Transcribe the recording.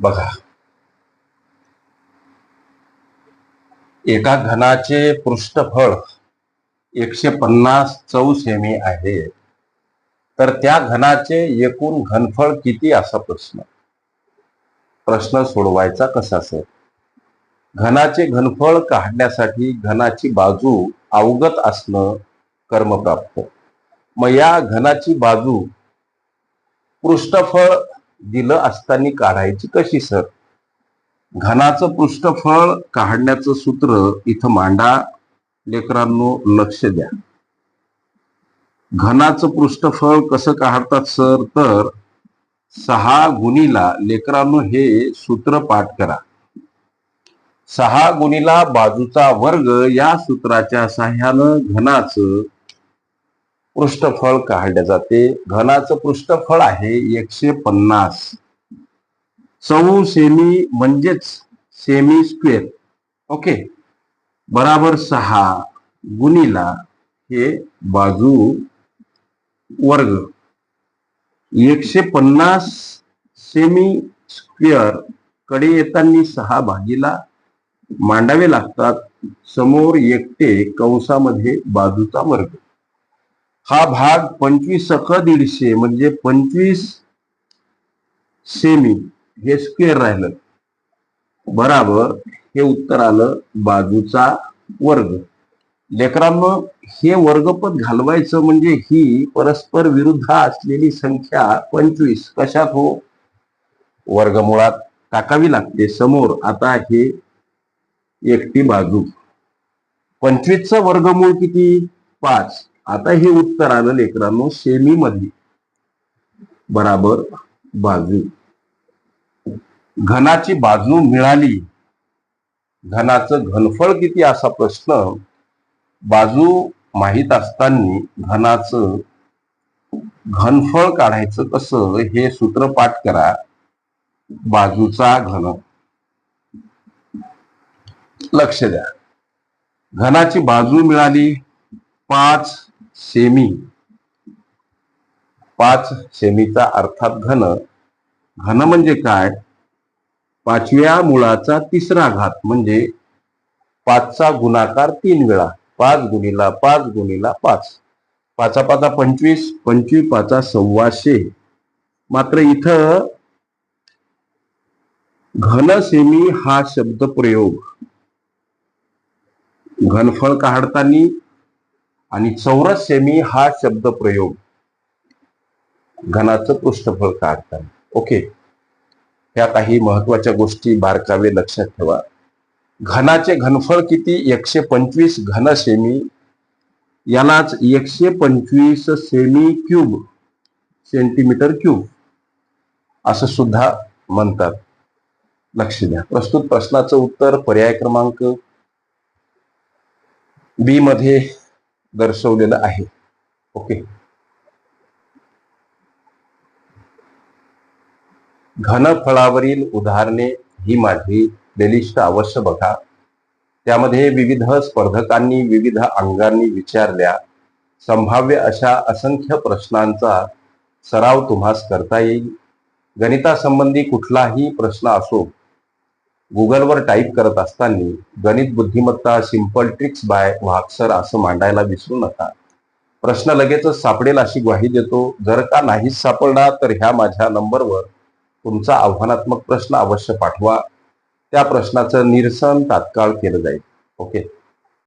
बघा. एका घनाचे पृष्ठफळ एकशे पन्नास चौ सेमी आहे. तर त्या घनाचे एकूण घनफळ किती असा प्रश्न? प्रश्न सोडवायचा कसा सर? घनाचे घनफळ काढण्यासाठी घनाची बाजू अवगत असणं कर्मप्राप्त. मग या घनाची बाजू पृष्ठफळ दिलं असताना काढायची कशी सर? घनाचं पृष्ठफळ काढण्याचं सूत्र इथं मांडा लेकरांनो लक्ष द्या. घनाचं पृष्ठफळ कसं काढतात सर? तर सहा गुणीला लेकरांनो हे सूत्र पाठ करा. सहा गुणीला बाजूचा वर्ग या सूत्राच्या साह्यानं घनाचं पृष्ठफळ काढले जाते. घनाचं पृष्ठफळ आहे एकशे पन्नास. चौ सेमी म्हणजेच सेमी स्क्वेअर. ओके? बराबर सहा गुणीला हे बाजू वर्ग. एकशे पन्नास सेमी स्क्वेअरकडे येताना सहा भागीला मांडावे लागतात. समोर एकटे कंसामध्ये बाजूचा वर्ग. हा भाग पंचवीस सख दीडशे म्हणजे पंचवीस सेमी हे स्क्वेअर राहिलं. बराबर. हे उत्तर आलं बाजूचा वर्ग. लेकरांनो हे वर्गपद घालवायचं म्हणजे ही परस्पर विरुद्ध असलेली संख्या पंचवीस. कशात हो? वर्गमुळात टाकावी लागते. समोर आता हे एकटी बाजू. पंचवीसचं वर्गमूळ किती? पाच. आता हे उत्तर आलं लेकरांनो सेमी मध्ये बराबर बाजू. घनाची बाजू मिळाली. घनाचं घनफळ किती असा प्रश्न? बाजू माहीत असताना घनाचं घनफळ काढायचं कसं? हे सूत्र पाठ करा. बाजूचा घन. लक्ष द्या. घनाची बाजू मिळाली पाच सेमी. पाच सेमीचा अर्थात घन. घन म्हणजे काय? पाचव्या मुळाचा तिसरा घात म्हणजे पाचचा गुणाकार तीन वेळा. पाच गुणीला पाच गुणीला पाच. पाचा पाचा पंचवीस पंचवीस पाचा सव्वाशे. मात्र इथं घन सेमी हा शब्द प्रयोग. घनफळ काढताना आणि चौरस सेमी हा शब्द प्रयोग. घनाचं पृष्ठफळ काढताना. ओके. ह्या काही महत्त्वाच्या गोष्टी बारकावे लक्षात ठेवा. घनाचे घनफळ किती? एकशे पंचवीस घन सेमी. यालाच एकशे पंचवीस सेमी क्यूब सेंटीमीटर क्यूब असं सुद्धा म्हणतात. लक्ष द्या. प्रस्तुत प्रश्नाचं उत्तर पर्याय क्रमांक बी मध्ये दर्शवलेलं आहे. ओके. घनफळावरील उदाहरणे ही माझी प्लेलिस्ट अवश्य बघा. त्यामध्ये विविध स्पर्धकांनी विविध अंगांनी विचारल्या संभाव्य अशा असंख्य प्रश्नांचा सराव तुम्हास करता येईल. गणितासंबंधी कुठलाही प्रश्न असो गुगलवर टाईप करत असताना गणित बुद्धिमत्ता सिंपल ट्रिक्स बाय वाक्सर असं मांडायला विसरू नका. प्रश्न लगेचच सापडेल अशी ग्वाही देतो. जर का नाहीच सापडला तर ह्या माझ्या नंबरवर तुमचा आव्हानात्मक प्रश्न अवश्य पाठवा. त्या प्रश्नाचं निरसन तात्काळ केलं जाईल. ओके?